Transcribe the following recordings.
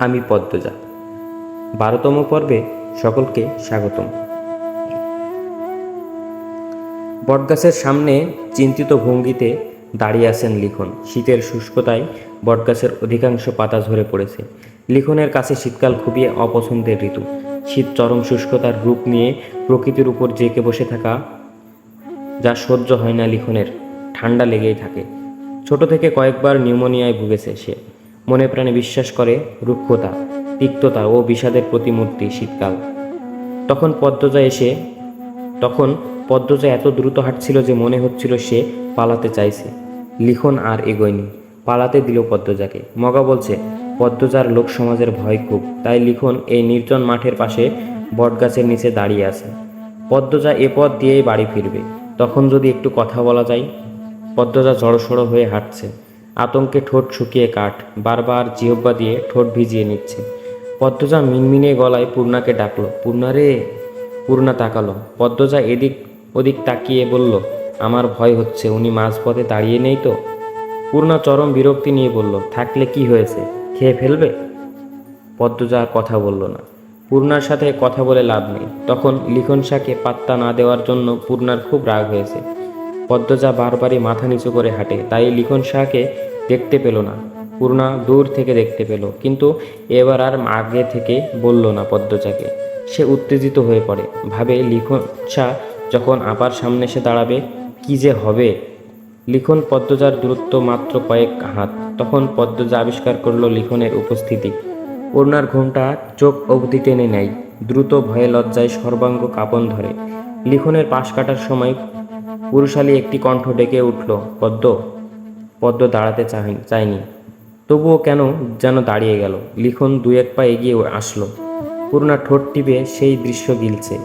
আমি পদ্মজা বারোতম পর্বে সকলকে স্বাগতম। বটগাছের সামনে চিন্তিত ভঙ্গিতে দাঁড়িয়ে আছেন লিখন। শীতের শুষ্কতায় বটগাছের অধিকাংশ পাতা ঝরে পড়েছে। লিখনের কাছে শীতকাল খুবই অপছন্দের ঋতু। শীত চরম শুষ্কতার রূপ নিয়ে প্রকৃতির উপর জেঁকে বসে থাকা যা সহ্য হয় না লিখনের। ঠান্ডা লেগেই থাকে। ছোট থেকে কয়েকবার নিউমোনিয়ায় ভুগেছে সে। মনে প্রাণে বিশ্বাস করে রুক্ষতা তিক্ততা ও বিষাদের প্রতিমূর্তি শীতকাল। তখন পদ্মজা এসে, তখন পদ্মজা এত দ্রুত হাঁটছিল যে মনে হচ্ছিল সে পালাতে চাইছে। লিখন আর এগোয়নি, পালাতে দিল পদ্মজাকে। মগা বলছে, পদ্মজার লোক সমাজের ভয় খুব, তাই লিখন এই নির্জন মাঠের পাশে বটগাছের নিচে দাঁড়িয়ে আছে। পদ্মজা এ পথ দিয়েই বাড়ি ফিরবে। তখন যদি একটু কথা বলা যায়, পদ্মজা জড়সড়ো হয়ে হাঁটছে। আতঙ্কে ঠোঁট শুকিয়ে কাঠ। বারবার জিহব্বা দিয়ে ঠোঁট ভিজিয়ে নিচ্ছে। পদ্মজা মিনমিনে গলায় পূর্ণাকে ডাকলো, পূর্ণা রে? পূর্ণা তাকালো। পদ্মজা এদিক ওদিক তাকিয়ে বলল, আমার ভয় হচ্ছে, উনি মাঝপথে দাঁড়িয়ে নেই তো? পূর্ণা চরম বিরক্তি নিয়ে বলল, থাকলে কি হয়েছে? খেয়ে ফেলবে? পদ্মজা আর কথা বলল না। পূর্ণার সাথে কথা বলে লাভ নেই। তখন লিখন শাহকে পাত্তা না দেওয়ার জন্য পূর্ণার খুব রাগ হয়েছে। পদ্মজা বারবারই মাথা নিচু করে হাঁটে, তাই লিখন শাহকে দেখতে পেল না। পূর্ণা দূর থেকে দেখতে পেল, কিন্তু এবার আর আগে থেকে বলল না পদ্মজাকে। সে উত্তেজিত হয়ে পড়ে। ভাবে, লিখন যখন আবার সামনে এসে দাঁড়াবে, কি যে হবে? লিখন পদ্মজার দূরত্ব মাত্র কয়েক হাত। তখন পদ্মজা আবিষ্কার করল লিখনের উপস্থিতি। পূর্ণার ঘুমটা চোখ অবধি টেনে নেয়, দ্রুত ভয়ে লজ্জায় সর্বাঙ্গ কাঁপন ধরে। লিখনের পাশ কাটার সময় পুরুষালী একটি কণ্ঠ ডেকে উঠল, পদ্ম পদ্ম দাঁড়াতে চায়নি তবুও কেন যেন দাঁড়িয়ে গেল। লিখন দু এক পা এগিয়ে আসলো। পূর্ণা ঠোঁট টিপে সেই দৃশ্য গিলছে।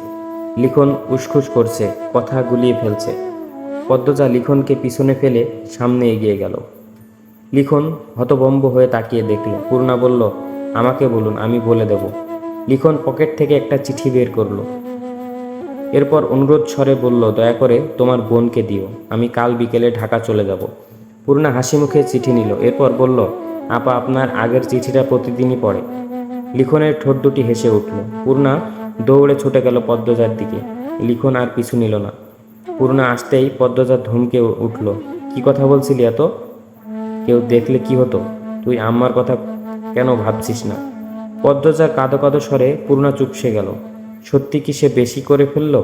লিখন উসখুস করছে, কথা গুলিয়ে ফেলছে। পদ্মজা লিখনকে পিছনে ফেলে সামনে এগিয়ে গেল। লিখন হতভম্ব হয়ে তাকিয়ে দেখল। পূর্ণা বলল, আমাকে বলুন, আমি বলে দেব। লিখন পকেট থেকে একটা চিঠি বের করল। এরপর অনুরোধ স্বরে বলল, দয়া করে তোমার বোনকে দিও। আমি কাল বিকেলে ঢাকা চলে যাব। পূর্ণা হাসি মুখে চিঠি নিল, এরপর বলল, আপা, আপনার আগের চিঠিটা প্রতিদিনই পড়ে। লিখনের ঠোঁট দুটি হেসে উঠল, পূর্ণা, দৌড়ে ছুটে গেল পদ্মজার দিকে। লিখন আর পিছু নিল না। পূর্ণা আসতেই পদ্মজা ধমকে উঠল, কি কথা বলছিলি এত? কেউ দেখলে কি হতো? তুই আম্মার কথা কেন ভাবছিস না? পদ্মজা কাঁদো কাঁদো স্বরে পূর্ণা চুপসে গেল, সত্যি কি সে বেশি করে ফেলল?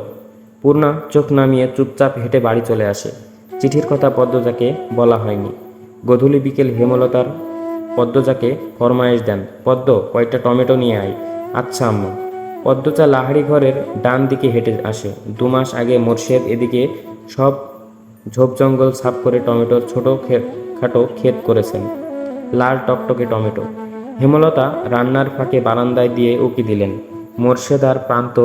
পূর্ণা চোখ নামিয়ে চুপচাপ হেঁটে বাড়ি চলে আসে। চিঠির কথা পদ্মজাকে বলা হয়নি। গধূলি বিকেল হেমলতার পদ্মজাকে ফরমায়েশ দেন, পদ্ম, কয়েকটা টমেটো নিয়ে আয়। আচ্ছা আম্মা। পদ্মচা লাহারি ঘরের ডান দিকে হেঁটে আসে। দু মাস আগে মোর্শেদ এদিকে সব ঝোপ জঙ্গল সাফ করে টমেটোর ছোট খাটো ক্ষেত করেছেন। লাল টকটকে টমেটো। হেমলতা রান্নার ফাঁকে বারান্দায় দিয়ে উকি দিলেন। মোর্শেদ আর প্রান্ত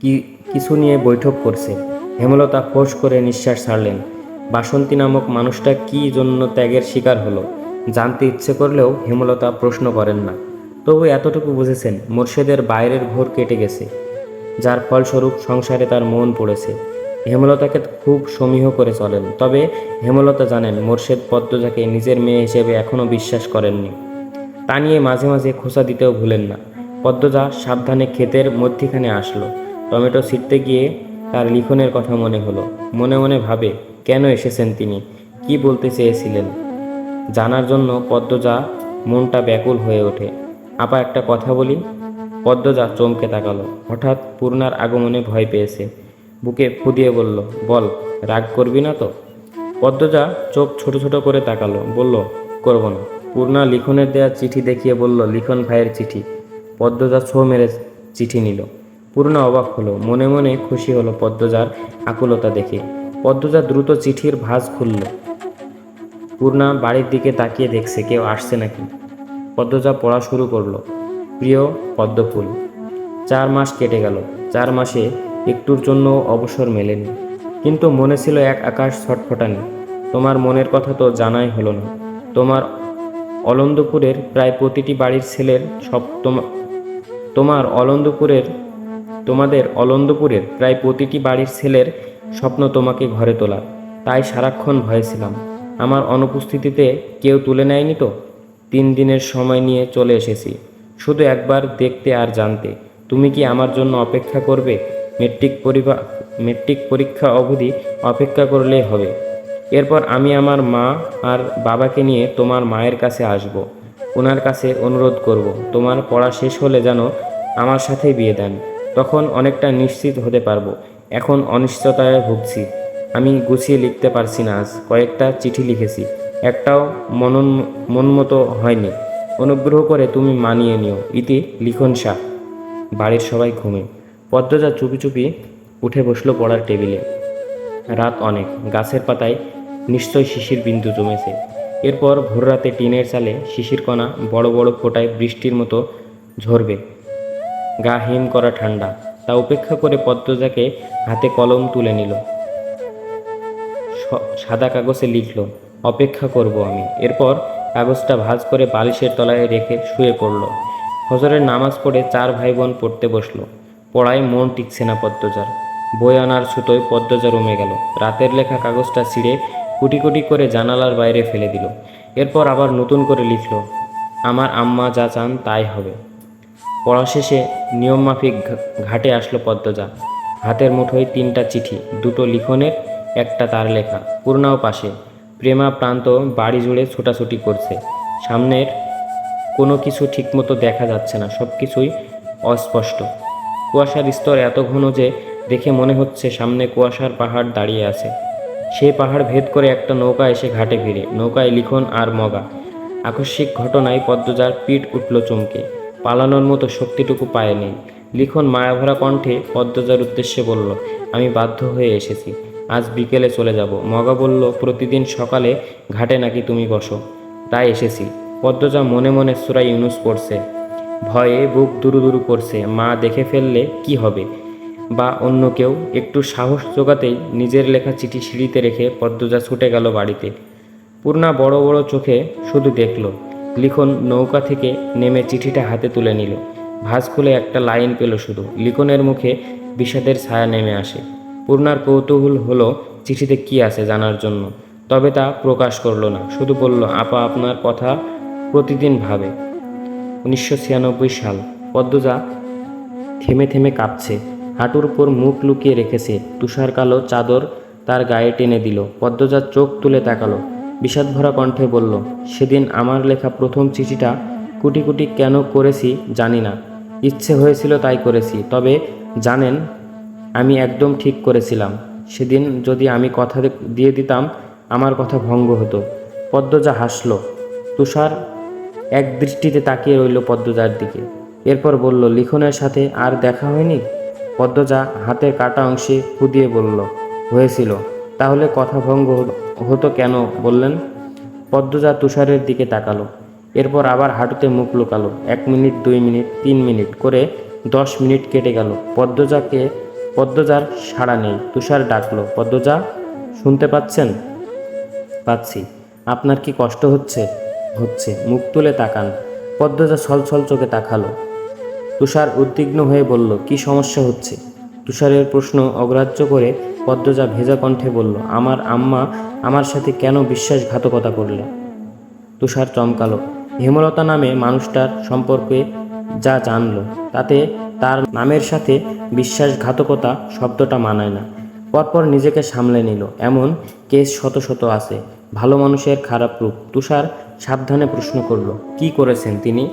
কি কিছু নিয়ে বৈঠক করছে। হেমলতা ফোঁস করে নিঃশ্বাস ছাড়লেন। বাসন্তী নামক মানুষটা কি জন্য ত্যাগের শিকার হলো? জানতে ইচ্ছে করলেও হেমলতা প্রশ্ন করেন না। তবু এতটুকু বুঝেছেন, মোর্শেদের বাইরের ঘোর কেটে গেছে। যার ফলস্বরূপ সংসারে তার মন পড়েছে। হেমলতাকে খুব সমীহ করে চলেন। তবে হেমলতা জানেন, মোর্শেদ পদ্মজাকে নিজের মেয়ে হিসেবে এখনও বিশ্বাস করেননি। তা নিয়ে মাঝে মাঝে খোসা দিতেও ভুলেন না। পদ্মজা সাবধানে ক্ষেতের মধ্যিখানে আসলো। টমেটো ছিটতে গিয়ে তার লিখনের কথা মনে হলো। মনে মনে ভাবে, কেন এসেছেন তিনি? কি বলতে চেয়েছিলেন? জানার জন্য পদ্মজা মনটা ব্যাকুল হয়ে ওঠে। আপা একটা কথা বলি? পদ্মজা চমকে তাকালো। হঠাৎ পূর্ণার আগমনে ভয় পেয়েছে। বুকে ফুদিয়ে বলল, বল, রাগ করবি না তো? পদ্মজা চোখ ছোট ছোট করে তাকালো। বলল, করব না। পূর্ণা লিখনের দেয়া চিঠি দেখিয়ে বলল, লিখন ভাইয়ের চিঠি। পদ্মজা ছো মেরে চিঠি নিল। পূর্ণা অবাক হলো, মনে মনে খুশি হলো পদ্মজার আকুলতা দেখে। পদ্মজা দ্রুত চিঠির ভাঁজ খুলল। পূর্ণা বাড়ির দিকে তাকিয়ে দেখছে, কেউ আসছে নাকি? পদ্মজা পড়া শুরু করল, প্রিয় পদ্মফুল, চার মাস কেটে গেল। চার মাসে একটুর জন্য অবসর মেলেনি। কিন্তু মনে ছিল এক আকাশ ছটফটানি। তোমার মনের কথা তো জানাই হলো না। তোমার অলন্দপুরের প্রায় প্রতিটি বাড়ির ছেলের সব তোমা- তোমার অলন্দপুরের তোমাদের অলন্দপুরের প্রায় প্রতিটি বাড়ির ছেলের স্বপ্ন তোমাকে ঘরে তোলা। তাই সারাক্ষণ ভয়ে ছিলাম। আমার অনুপস্থিতিতে কেউ তুলে নেয়নি তো? তিন দিনের সময় নিয়ে চলে এসেছি। শুধু একবার দেখতে আর জানতে। তুমি কি আমার জন্য অপেক্ষা করবে? মেট্রিক পরিবা, মেট্রিক পরীক্ষা অবধি অপেক্ষা করলেই হবে। এরপর আমি আমার মা আর বাবাকে নিয়ে তোমার মায়ের কাছে আসব। ওনার কাছে অনুরোধ করব, তোমার পড়া শেষ হলে যেন আমার সাথে বিয়ে দেন। তখন অনেকটা নিশ্চিত হতে পারব। এখন অনিশ্চয়তায় ভুগছি। আমি গুছিয়ে লিখতে পারছি না আজ। কয়েকটা চিঠি লিখেছি। একটাও মনন, মনমতো হয়নি। অনুগ্রহ করে তুমি মানিয়ে নিও। ইতি লিখন শাহ বাড়ির সবাই ঘুমে পদ্মজা চুপি চুপি উঠে বসল পড়ার টেবিলে। রাত অনেক। গাছের পাতায় নিশ্চয় শিশির বিন্দু জমেছে। এরপর ভোররাতে টিনের চালে শিশির কণা বড় বড় ফোঁটায় বৃষ্টির মতো ঝরবে। গা হিম করা ঠান্ডা। তা উপেক্ষা করে পদ্মজাকে হাতে কলম তুলে নিল। সাদা কাগজে লিখল, অপেক্ষা করব আমি। এরপর কাগজটা ভাজ করে বালিশের তলায় রেখে শুয়ে পড়ল। হজরের নামাজ পড়ে চার ভাই বোন পড়তে বসল। পড়ায় মন টিকছে না পদ্মজার। বই আনার ছুতোয় পদ্মজা রমে গেল। রাতের লেখা কাগজটা ছিঁড়ে কুটি কুটি করে জানালার বাইরে ফেলে দিল। এরপর আবার নতুন করে লিখল, আমার আম্মা যা চান তাই হবে। পড়া শেষে নিয়মমাফিক ঘাটে আসলো পদ্মজা। হাতের মুঠোয় তিনটা চিঠি, দুটো লিখনের, একটা তার লেখা। পূর্ণাও পাশে। প্রেমা প্রান্ত বাড়ি জুড়ে ছোটাছুটি করছে। সামনের কোনো কিছু ঠিকমতো দেখা যাচ্ছে না সব কিছুই অস্পষ্ট। কুয়াশার স্তর এত ঘন যে দেখে মনে হচ্ছে সামনে কুয়াশার পাহাড় দাঁড়িয়ে আছে। সেই পাহাড় ভেদ করে একটা নৌকা এসে ঘাটে ফিরে। নৌকায় লিখন আর মগা। আকস্মিক ঘটনায় পদ্মজার পিঠ উঠল চমকে। পালানোর মতো শক্তিটুকু পায়নি। লিখন মায়াভরা কণ্ঠে পদ্মজার উদ্দেশ্যে বলল, আমি বাধ্য হয়ে এসেছি। আজ বিকেলে চলে যাব। মগা বলল, প্রতিদিন সকালে ঘাটে নাকি তুমি বসো? তাই এসেছি। পদ্মজা মনে মনে সুরাই ইউনুস পড়ছে। ভয়ে বুক দুরু দুরু করছে। মা দেখে ফেললে কি হবে? বা অন্য কেউ একটু সাহস জোগাতেই নিজের লেখা চিঠি সিঁড়িতে রেখে পদ্মজা ছুটে গেল বাড়িতে। পূর্ণা বড় বড় চোখে শুধু দেখল। লিখন নৌকা থেকে নেমে চিঠিটা হাতে তুলে নিল। ভাঁজ খুলে একটা লাইন পেল শুধু। লিখনের মুখে বিষাদের ছায়া নেমে আসে। পূর্ণার কৌতূহল হলো চিঠিতে কি আছে জানার জন্য। তবে তা প্রকাশ করল না। শুধু বলল, আপা, আপনার কথা প্রতিদিন ভাবে। উনিশশো ছিয়ানব্বই সাল। পদ্মজা থেমে থেমে কাঁপছে। হাঁটুর উপর মুখ লুকিয়ে রেখেছে। তুষার কালো চাদর তার গায়ে টেনে দিল। পদ্মজার চোখ তুলে তাকালো। বিষাদভরা কণ্ঠে বলল, সেদিন আমার লেখা প্রথম চিঠিটা কুটি কুটি কেন করেছি জানি না। ইচ্ছে হয়েছিল তাই করেছি, তবে জানেন, আমি একদম ঠিক করেছিলাম। সেদিন যদি আমি কথা দিয়ে দিতাম, আমার কথা ভঙ্গ হতো। পদ্মজা হাসলো। তুষার এক দৃষ্টিতে তাকিয়ে রইল পদ্মজার দিকে। এরপর বলল, লিখনের সাথে আর দেখা হয়নি? পদ্মজা হাতের কাটা অংশে ফুদিয়ে বলল, হয়েছিল। তাহলে কথা ভঙ্গ হতো- কেন বললেন? পদ্মজা তুষারের দিকে তাকালো, এরপর আবার হাঁটুতে মুখ লুকালো, এক মিনিট, দুই মিনিট, তিন মিনিট করে দশ মিনিট কেটে গেল। পদ্মজাকে, পদ্মজার সাড়া নেই, তুষার ডাকলো, পদ্মজা, শুনতে পাচ্ছেন? পাচ্ছি। আপনার কি কষ্ট হচ্ছে? হচ্ছে। মুখ তুলে তাকান। পদ্মজা ছলছল চোখে তাকালো। তুষার উদ্বিগ্ন হয়ে বলল, কি সমস্যা হচ্ছে? তুষারের প্রশ্ন অগ্রাহ্য করে পদ্মজা ভেজা কণ্ঠে বলল, আমার আম্মা আমার সাথে কেন বিশ্বাসঘাতকতা করলে? তুষার চমকালো। হেমলতা নামে মানুষটার সম্পর্কে যা জানলো, তাতে তার নামের সাথে বিশ্বাসঘাতকতা শব্দটা মানায় না। পরপর নিজেকে সামলে নিল, এমন কেস শত শত আছে। ভালো মানুষের খারাপ রূপ। তুষার সাবধানে প্রশ্ন করল, কি করেছেন তিনি?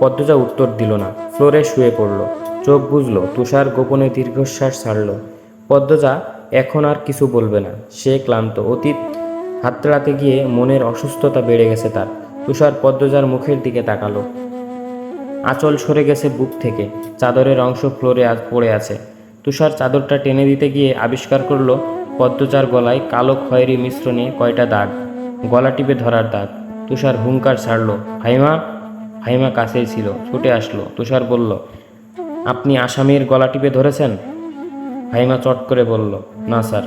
পদ্মজা উত্তর দিল না। ফ্লোরে শুয়ে পড়ল। চোখ বুঝল তুষার গোপনে দীর্ঘশ্বাস ছাড়ল। পদ্মজা এখন আর কিছু বলবে না। সে ক্লান্ত। অতীত হাতড়াতে গিয়ে মনের অসুস্থতা বেড়ে গেছে তার। তুষার পদ্মজার মুখের দিকে তাকালো। আঁচল সরে গেছে বুক থেকে। চাদরের অংশ ফ্লোরে আজ পড়ে আছে। তুষার চাদরটা টেনে দিতে গিয়ে আবিষ্কার করল, পদ্মজার গলায় কালো খয়েরি মিশ্রণে কয়টা দাগ। গলা টিপে ধরার দাগ। তুষার হুঙ্কার ছাড়লো, হাইমা হাইমা কাছেই ছিল, ছুটে আসলো। তুষার বলল, আপনি আসামির গলা টিপে ধরেছেন? হাইমা চট করে বলল, না, স্যার।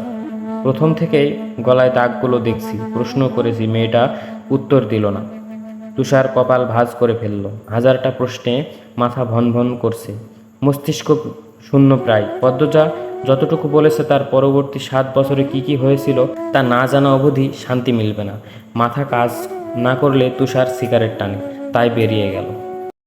প্রথম থেকেই গলায় দাগগুলো দেখছি। প্রশ্ন করেছি, মেয়েটা উত্তর দিল না। তুষার কপাল ভাঁজ করে ফেলল। হাজারটা প্রশ্নে মাথা ভন ভন করছে। মস্তিষ্ক শূন্য প্রায়। পদ্মজা যতটুকু বলেছে তার পরবর্তী সাত বছরে কি কি হয়েছিল তা না জানা অবধি শান্তি মিলবে না। মাথা কাজ না করলে তুষার সিগারেট টানে। তাই বেরিয়ে গেল।